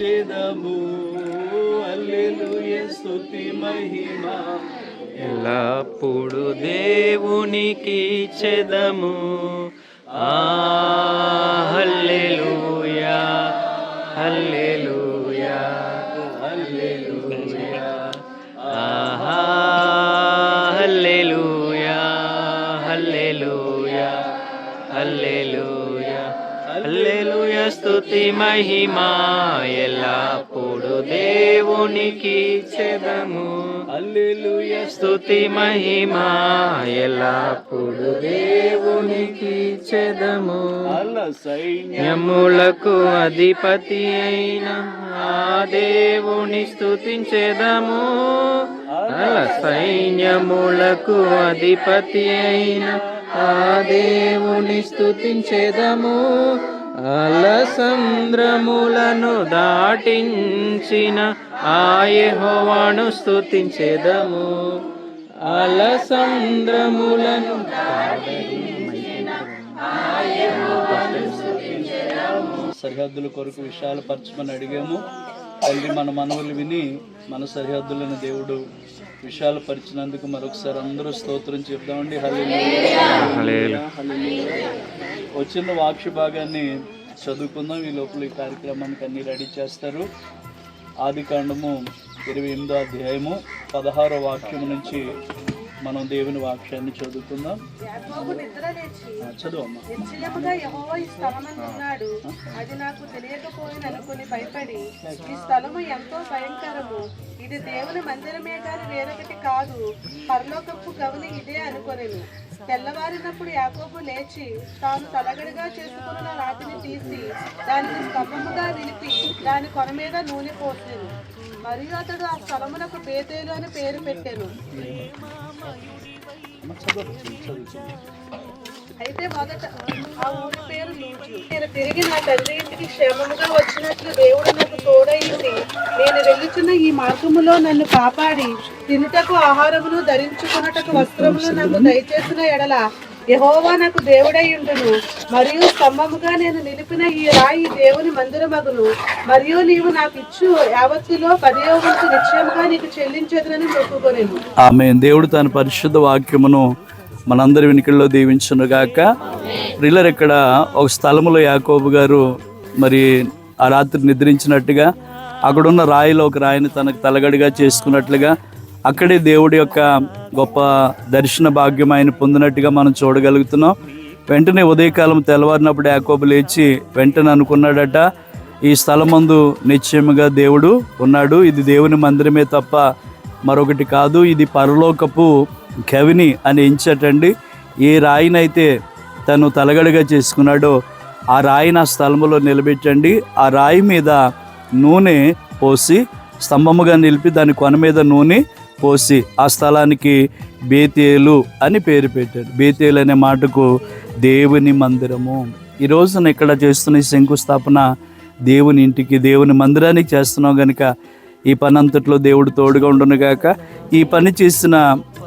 చెదము. Hallelujah స్తుతి మహిమ. ఎల్లప్పుడు దేవునికి చెదము. ఆ హల్లెలూయా హల్లెలూయా. స్తుతి మహిమా ఎల్లప్పుడు దేవునికి చెదము. హల్లెలూయ. స్తుతి మహిమా ఎల్లప్పుడు దేవునికి చెదము. అల్ల సైన్య. యములకు అధిపతి అయిన ఆ దేవుని స్తుతించెదము అల సైన్యములకు అధిపతి అయిన ఆ దేవుని స్తుతించెదము అల సంద్రములను దాటించిన ఆ యెహోవాను స్తుతించెదము. అల సంద్రములను సరిహద్దుల కొరకు విషయాలు పరచమని అడిగాము. తండ్రి మన మనవులు విని మన సరిహద్దులను దేవుడు విషయాలు పరిచినందుకు మరొకసారి అందరూ స్తోత్రం చెప్దామండి. హల్లెలూయా. వచ్చిన వాక్ష భాగాన్ని చదువుకుందాం. ఈ లోపల ఈ కార్యక్రమానికి అన్ని రెడీ చేస్తారు. ఆది కాండము ఇరవై ఎనిమిదో అధ్యాయము పదహారో వాక్యం నుంచి మనం దేవుని వాక్యాన్ని చదువుకుందాం. చదువు అది నాకు తెలియకపోయిననుకుని భయపడి ఈ స్థలము ఎంతో భయంకరము. ఇది దేవుని మందిరమే కాని వేరొకటి కాదు. పరలోకపు గవని ఇదే అనుకొనెను. తెల్లవారినప్పుడు యాకోబు లేచి తాను తలగడిగా చేసుకున్న రాతిని తీసి దానిని స్తంభముగా నిలిపి దాని కొన మీద నూనె పోసెను. మరియు అతడు ఆ స్థలమునకు బేతేలు అని పేరు పెట్టాను. అయితే మొదట ఆ ఊరి పేరు నేను తిరిగి నా తండ్రి ఇంటికి క్షేమముగా వచ్చినట్లు దేవుడు నాకు తోడయింది. నేను వెళ్ళుచున్న ఈ మార్గములో నన్ను కాపాడి తినుటకు ఆహారమును ధరించుకున్నటకు వస్త్రములు నాకు దయచేసిన ఎడల యహోవా నాకు దేవుడై ఉండును. మరియు స్తంభముగా నేను నిలిపిన ఈ రాయి దేవుని మందిరమగును. మరియు నీవు నాకు ఇచ్చు యావత్తులో పదియో వంతు నిశ్చయముగా నీకు చెల్లించదునని మొక్కుకొనేను ఆమె దేవుడు తన పరిశుద్ధ వాక్యమును మనందరి వెనుకల్లో దీవించునుగాక. రిల్లర్ ఇక్కడ ఒక స్థలములో యాకోబు గారు మరి ఆ రాత్రి నిద్రించినట్టుగా అక్కడున్న రాయిలో ఒక రాయిని తనకు తలగడిగా చేసుకున్నట్లుగా అక్కడే దేవుడి యొక్క గొప్ప దర్శన భాగ్యం ఆయన పొందినట్టుగా మనం చూడగలుగుతున్నాం. వెంటనే ఉదయకాలం తెల్లవారినప్పుడు యాకోబు లేచి వెంటనే అనుకున్నాడట ఈ స్థలమందు నిశ్చయముగా దేవుడు ఉన్నాడు. ఇది దేవుని మందిరమే తప్ప మరొకటి కాదు. ఇది పరలోకపు కవిని అని ఎంచటండి. ఏ రాయినైతే తను తలగడగా చేసుకున్నాడో ఆ రాయిని ఆ స్థలములో నిలబెట్టండి. ఆ రాయి మీద నూనె పోసి స్తంభముగా నిలిపి దాని కొన మీద నూనె పోసి ఆ స్థలానికి బేతేలు అని పేరు పెట్టారు బేతేలు అనే మాటకు దేవుని మందిరము. ఈ రోజున ఇక్కడ చేస్తున్న ఈ శంకుస్థాపన దేవుని ఇంటికి దేవుని మందిరానికి చేస్తున్నాం కనుక ఈ పని అంతట్లో దేవుడు తోడుగా ఉండును గాక. ఈ పని చేసిన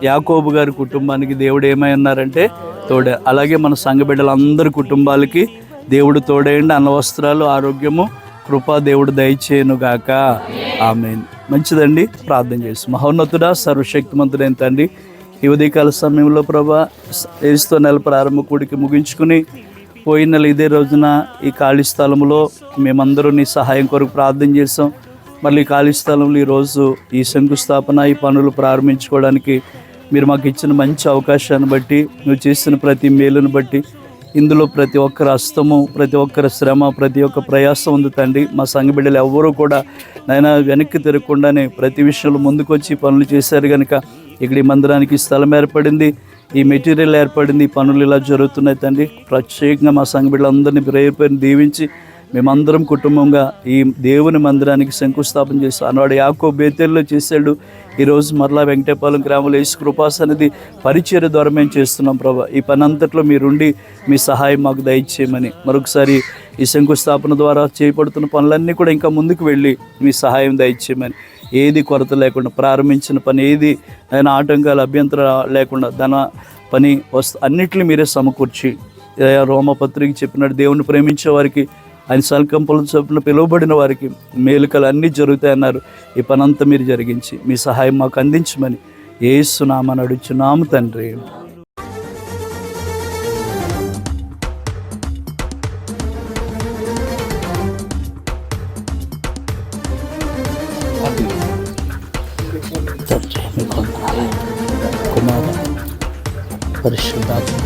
యాకోబు గారి కుటుంబానికి దేవుడు ఏమై ఉన్నారంటే తోడే. అలాగే మన సంఘబిడ్డలందరి కుటుంబాలకి దేవుడు తోడేయండి అన్న వస్త్రాలు ఆరోగ్యము కృపా దేవుడు దయచేయను గాక. ఆమె మంచిదండి. ప్రార్థన చేసి మహోన్నతుడా సర్వశక్తిమంతుడైన తండ్రి ఈ ఉదయకాల సమయంలో ప్రభా ఏసుతో నెల ప్రారంభ కూడికి ముగించుకుని పోయిన నెల ఇదే రోజున ఈ ఖాళీ స్థలంలో మేమందరూ నీ సహాయం కొరకు ప్రార్థన చేసాం మళ్ళీ ఖాళీ స్థలంలో ఈరోజు ఈ శంకుస్థాపన ఈ పనులు ప్రారంభించుకోవడానికి మీరు మాకు ఇచ్చిన మంచి అవకాశాన్ని బట్టి నువ్వు చేసిన ప్రతి మేలును బట్టి ఇందులో ప్రతి ఒక్కరి అస్తము ప్రతి ఒక్కరి శ్రమ ప్రతి ఒక్క ప్రయాసం ఉంది తండ్రి. మా సంఘ బిడ్డలు ఎవ్వరూ కూడా నాయన వెనక్కి తిరగకుండానే ప్రతి విషయంలో ముందుకొచ్చి పనులు చేశారు కనుక ఇక్కడ ఈ మందిరానికి స్థలం ఏర్పడింది ఈ మెటీరియల్ ఏర్పడింది ఈ పనులు ఇలా జరుగుతున్నాయి తండ్రి. ప్రత్యేకంగా మా సంఘ బిడ్డలందరినీ పేరు దీవించి మేమందరం కుటుంబంగా ఈ దేవుని మందిరానికి శంకుస్థాపన చేస్తాం అన్నవాడు యాకో బేతెల్లో చేశాడు. ఈరోజు మరలా వెంకటేపాలెం గ్రామంలో యేసు కృపాస్ అనేది పరిచయ ద్వారా మేము చేస్తున్నాం ప్రభా. ఈ పని అంతట్లో మీరుండి మీ సహాయం మాకు దయచేయమని. మరొకసారి ఈ శంకుస్థాపన ద్వారా చేపడుతున్న పనులన్నీ కూడా ఇంకా ముందుకు వెళ్ళి మీ సహాయం దయచేయమని. ఏది కొరత లేకుండా ప్రారంభించిన పని ఏది ఆయన ఆటంకాలు అభ్యంతరం లేకుండా ధన పని వస్తు అన్నిటిని మీరే సమకూర్చి రోమపత్రిక చెప్పినట్టు దేవుని ప్రేమించే వారికి ఆయన సల్కంపుల చొప్పున పిలువబడిన వారికి మేలుకలు అన్నీ జరుగుతాయన్నారు. ఈ పనంతా మీరు జరిగించి మీ సహాయం మాకు అందించమని ఏసునామని అడుచున్నాము తండ్రి. తండ్రి మీకు పరిశుద్ధాత్మ